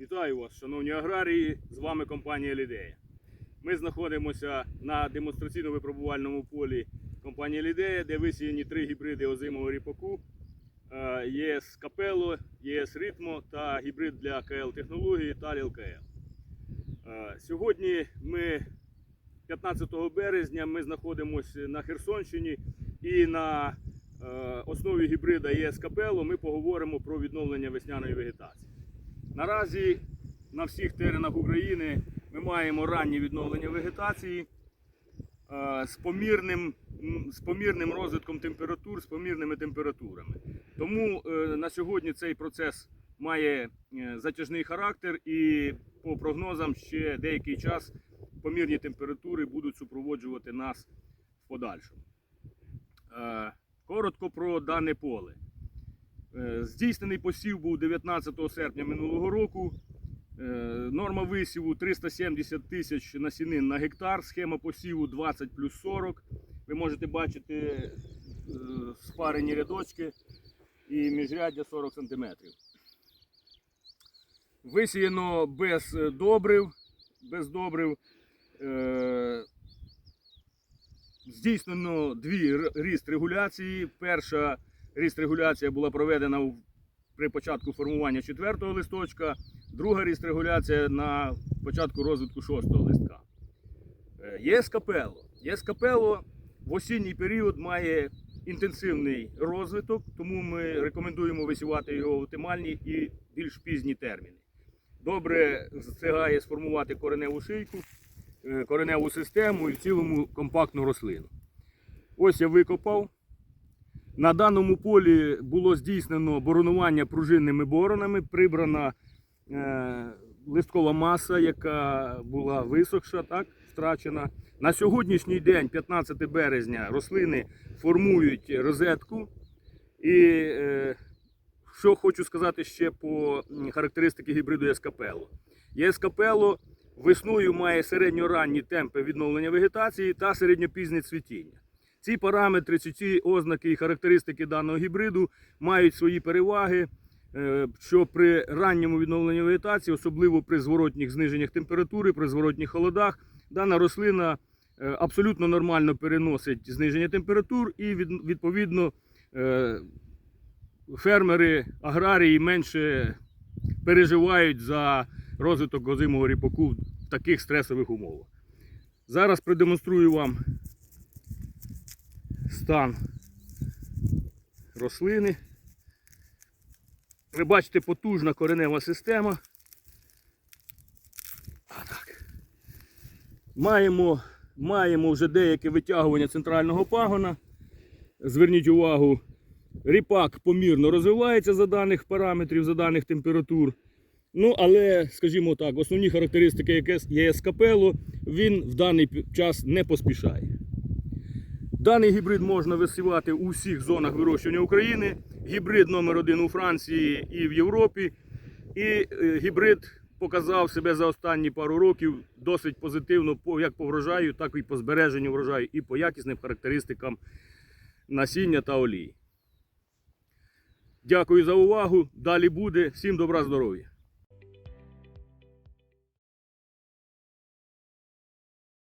Вітаю вас, шановні аграрії! З вами компанія Лідея. Ми знаходимося на демонстраційно-випробувальному полі компанії Лідея, де висіяні три гібриди озимого ріпаку. Е, ЄС Капело, ЄС Ритмо та гібрид для КЛ технології Таліл КЛ. Е, Сьогодні ми 15 березня ми знаходимося на Херсонщині і на е, основі гібрида ЄС Капело ми поговоримо про відновлення весняної вегетації. Наразі на всіх теренах України ми маємо раннє відновлення вегетації е, з помірним, з помірним розвитком температур, з помірними температурами. Тому е, на сьогодні цей процес має е, затяжний характер і по прогнозам ще деякий час помірні температури будуть супроводжувати нас в подальшому. Коротко про дане поле. Е, Здійснений посів був 19 серпня минулого року. Е, Норма висіву 370 тисяч насінин на гектар, схема посіву 20 плюс 40. Ви можете бачити е, спарені рядочки і міжряддя 40 см. Висіяно без добрив. Без добрив. Здійснено дві ріст регуляції. Перша ріст регуляція була проведена при початку формування четвертого листочка, друга ріст регуляція на початку розвитку шостого листка. Е, ЄС Капело. ЄС Капело в осінній період має інтенсивний розвиток, тому ми рекомендуємо висівати його в оптимальні і більш пізні терміни. Добре встигає сформувати кореневу шийку, е, кореневу систему і в цілому компактну рослину. Ось я викопав. На даному полі було здійснено боронування пружинними боронами, прибрана е, листкова маса, яка була висохша, так, втрачена. На сьогоднішній день, 15 березня, рослини формують розетку. І е, що хочу сказати ще по характеристики гібриду Ескапело. Ескапело весною має середньоранні темпи відновлення вегетації та середньопізнє цвітіння. Ці параметри, ці, ознаки і характеристики даного гібриду мають свої переваги, е, що при ранньому відновленні вегетації, особливо при зворотніх зниженнях температури, при зворотніх холодах, дана рослина е, абсолютно нормально переносить зниження температур і відповідно е, фермери, аграрії менше переживають за розвиток озимого ріпаку в таких стресових умовах. Зараз продемонструю вам стан рослини. Ви бачите потужна коренева система. А так. Маємо, маємо вже деяке витягування центрального пагона. Зверніть увагу, ріпак помірно розвивається за даних параметрів, за даних температур. Ну, але, скажімо так, основні характеристики яке є Капело, він в даний час не поспішає. Даний гібрид можна висівати у всіх зонах вирощування України. Гібрид номер один у Франції і в Європі. І е, гібрид показав себе за останні пару років досить позитивно як по врожаю, так і по збереженню врожаю, і по якісним характеристикам насіння та олії. Дякую за увагу. Далі буде. Всім добра здоров'я.